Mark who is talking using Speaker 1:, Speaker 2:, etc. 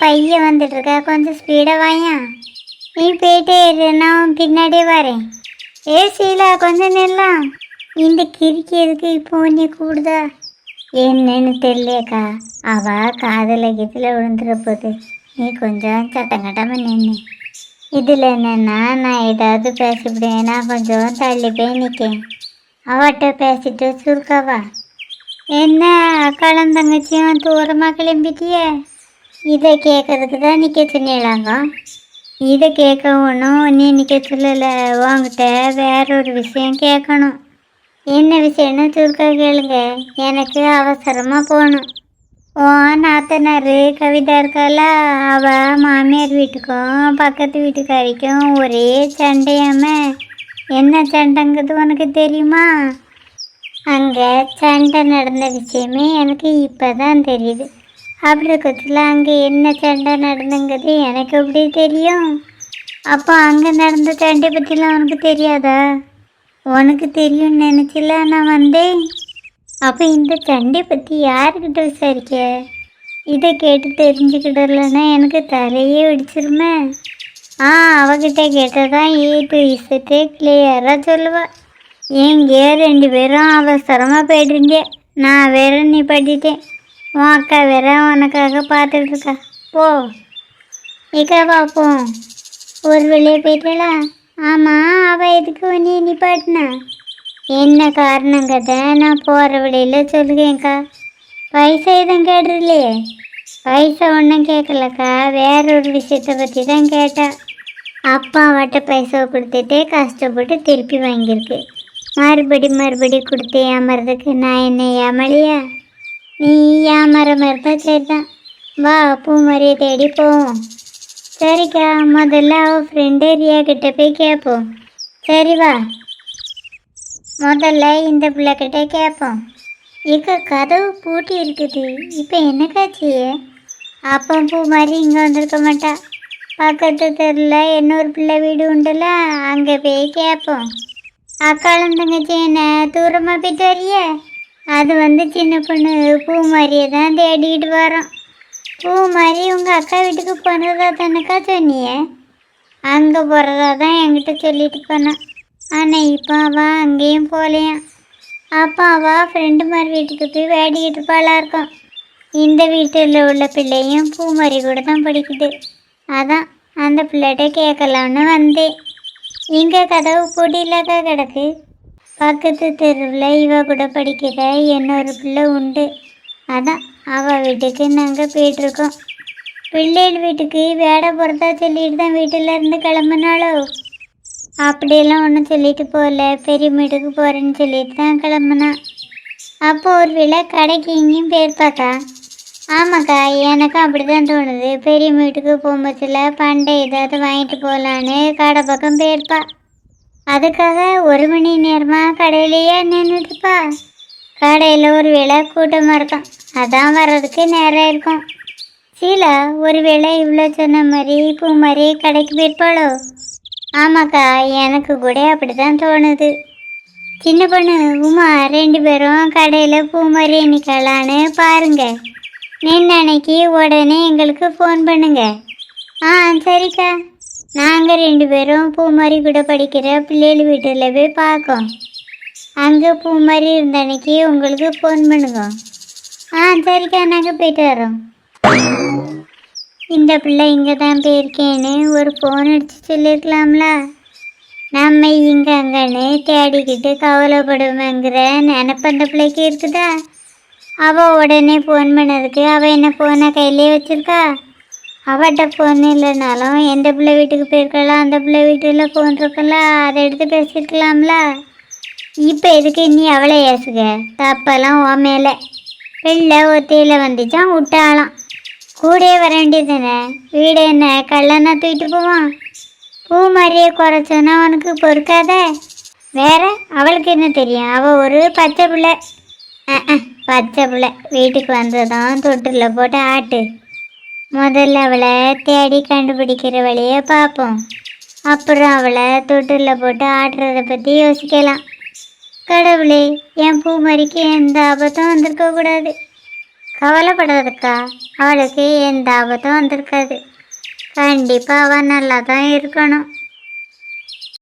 Speaker 1: பையன் வந்துட்டு இருக்கா கொஞ்சம் ஸ்பீடாக வாயா. நீ போயிட்டே இரு நான் உன் பின்னாடியே வரேன். ஏ சீலா கொஞ்சம் நெல்லாம் இந்த கிறுக்கி எதுக்கு இப்போ நீ கூடுதா என்னன்னு தெரியலையக்கா. அவ காதல கீதில் விழுந்துட போகுது நீ கொஞ்சம் சட்டங்கட்டமா நின்று இதில் என்னன்னா நான் ஏதாவது பேசிவிடுவேன். நான் கொஞ்சம் தள்ளி போய் நிற்கேன் அவட்ட பேசிட்டு சுருக்காவா? என்ன அக்காளும் தங்கச்சியும் தூரமாக கிளம்பிட்டியே? இதை கேட்கறதுக்கு தான் நிற்க சொன்னீங்களாங்க இதை கேட்க ஒன்றும் நீ நிற்க சொல்லலை. உங்ககிட்ட வேற ஒரு விஷயம் கேட்கணும். என்ன விஷயம்னு சுருக்க கேளுங்க. எனக்கு அவசரமாக போகணும். ஓ நாத்தனார் கவிதா இருக்கால அவ மாமியார் வீட்டுக்கும் பக்கத்து வீட்டுக்காரிக்கும் ஒரே சண்டையாம. என்ன சண்டைங்கிறது உனக்கு தெரியுமா? அங்கே சண்டை நடந்த விஷயமே எனக்கு இப்போ தான் தெரியுது. அப்படி இருக்கத்தில் அங்கே என்ன சண்டை நடந்துங்கிறது எனக்கு எப்படி தெரியும்? அப்போ அங்கே நடந்த சண்டை பற்றிலாம் உனக்கு தெரியாதா? உனக்கு தெரியும்னு நினச்சில நான் வந்தேன். அப்போ இந்த சண்டை பற்றி யாருக்கிட்ட விசாரிக்க? இதை கேட்டு தெரிஞ்சுக்கிடலன்னா எனக்கு தலையே வெடிச்சிருமே. ஆ அவகிட்ட கேட்டதான் ஏ டு இசட்டே கிளியராக சொல்லுவா. எங்கேயோ ரெண்டு பேரும் அவசரமாக போயிடுங்க நான் வேற நீ படிட்டேன் உன் அக்கா வேற உனக்காக பார்த்துட்டு இருக்கா. போ. இக்கா பார்ப்போம் ஒரு வெளியே போயிட்டலா? ஆமாம் அவள் எதுக்கு நீ நிப்பாட்டினா? என்ன காரணம் கதை நான் போகிற வழியில் சொல்லுங்கக்கா பைசா எதுவும் கேட்டுருலையே பைசா ஒன்றும் கேட்கலக்கா வேற ஒரு விஷயத்தை பற்றி தான் கேட்டா. அப்பா அவட்ட பைசா கொடுத்துட்டு கஷ்டப்பட்டு திருப்பி வாங்கியிருக்கு. மறுபடி மறுபடி கொடுத்து ஏமாறதுக்கு நான் என்ன ஏமாளியா நீ ஏமாற இருக்க சரிதான் வா பூ மாதிரியை தேடி போவோம். சரிக்கா முதல்ல அவள் ஃப்ரெண்டு ரியா கிட்ட போய் கேட்போம் சரி வா. முதல்ல இந்த பிள்ளைக்கிட்ட கேட்போம் இக்க கதவு பூட்டி இருக்குது. இப்போ என்ன அப்போ பூ மாதிரி இங்கே வந்திருக்க மாட்டா. பக்கத்து தெருல இன்னொரு பிள்ளை வீடு உண்டுல அங்கே போய் கேட்போம் அக்காளும் தங்கச்சி என்ன? தூரமாக போயிட்டு வரியே? அது வந்து சின்ன பொண்ணு பூ மாதிரியே தான் தேடிக்கிட்டு வரோம். பூ மாதிரி உங்கள் அக்கா வீட்டுக்கு போனதா தானக்கா சொன்னியே? அங்கே போகிறதா தான் என்கிட்ட சொல்லிட்டு போனான். ஆனால் இப்போ அவள் அங்கேயும் போகலையாம். அப்போ அவள் ஃப்ரெண்டு மாதிரி வீட்டுக்கு போய் வேடிக்கிட்டு இருப்பாளா இருக்கும். இந்த வீட்டில் உள்ள பிள்ளையும் பூ மாதிரி கூட தான் படிக்குது. அதான் அந்த பிள்ளைகிட்ட கேட்கலான்னு வந்தேன். இங்கே கதவு பூட்டியிலக்கா கிடக்கு. பக்கத்து தெருவில் இவ கூட படிக்கிற இன்னொரு பிள்ளை உண்டு. அதான் அவள் வீட்டுக்கு நாங்கள் போயிட்டுருக்கோம். பிள்ளைகள் வீட்டுக்கு வேடை போகிறதா சொல்லிட்டு தான் வீட்டில் இருந்து கிளம்புனாளோ? அப்படியெல்லாம் ஒன்றும் சொல்லிட்டு போகல. பெரிய வீட்டுக்கு போகிறேன்னு சொல்லிட்டு தான் கிளம்புனான் அப்போ ஒரு விழா கடைக்கு எங்கேயும் போயிருப்பாக்கா ஆமாக்கா எனக்கும் அப்படி தான் தோணுது. பெரிய வீட்டுக்கு போகும்போதில் பண்டை ஏதாவது வாங்கிட்டு போகலான்னு கடை பக்கம் போயிருப்பா அதுக்காக ஒரு மணி நேரமாக கடையிலேயே நின்றுட்டுப்பா கடையில் ஒரு வேளை கூட்டமாக இருக்கும். அதான் வர்றதுக்கு நேரம் இருக்கும். சீலா ஒரு வேளை இவ்வளோ சொன்ன மாதிரி பூ மாதிரி கடைக்கு போயிருப்பாளோ ஆமாக்கா எனக்கு கூட அப்படி தான் தோணுது. சின்ன பொண்ணு உமா ரெண்டு பேரும் கடையில் பூ மாதிரி நிற்கலான்னு பாருங்க. நின்று அன்னைக்கு உடனே எங்களுக்கு ஃபோன் பண்ணுங்க. ஆ சரிக்கா. நாங்கள் ரெண்டு பேரும் பூ மாதிரி கூட படிக்கிற பிள்ளைகள் வீட்டில் போய் பார்க்கோம். அங்கே பூ மாதிரி இருந்த அன்னைக்கு உங்களுக்கு ஃபோன் பண்ணுங்க. ஆ சரிக்கா நாங்கள் போயிட்டு வரோம் இந்த பிள்ளை இங்கே தான் போயிருக்கேன்னு ஒரு ஃபோன் அடித்து சொல்லியிருக்கலாம்ல நம்ம இங்கே அங்கன்னு தேடிக்கிட்டு கவலைப்படுவேங்கிற நினப்பு அந்த பிள்ளைக்கு இருக்குதா? அவள் உடனே ஃபோன் பண்ணதுக்கு அவள் என்ன ஃபோனை கையிலே வச்சுருக்கா? அவட்ட ஃபோன் இல்லைனாலும் எந்த பிள்ளை வீட்டுக்கு போயிருக்கலாம் அந்த பிள்ளை வீட்டில் ஃபோன் இருக்குல்ல அதை எடுத்து பேசியிருக்கலாம்ல இப்போ எதுக்கு நீ அவளை ஏசுக? தப்பெல்லாம் ஓ மேலே. வெளில ஒத்தையில் வந்துச்சான் விட்டாலாம் கூடயே வர வேண்டியதுனே வீடு என்ன கல்லன்னா தூக்கிட்டு போவான்? பூ மாதிரியே குறைச்சோன்னா அவனுக்கு பொறுக்காதே? வேற அவளுக்கு என்ன தெரியும்? அவள் ஒரு பச்சை பிள்ளை. பச்சை பிள்ளை. வீட்டுக்கு வந்ததும் தொட்டில் போட்டு ஆட்டு. முதல்ல அவளை தேடி கண்டுபிடிக்கிற வழியை பார்ப்போம். அப்புறம் அவளை தொட்டில் போட்டு ஆடுறத பற்றி யோசிக்கலாம். கடவுளே என் பூமரிக்கு எந்த ஆபத்தும் வந்திருக்க கூடாது. கவலைப்படாதக்கா அவளுக்கு எந்த ஆபத்தும் வந்திருக்காது. கண்டிப்பாக அவள் நல்லா தான் இருக்கணும்.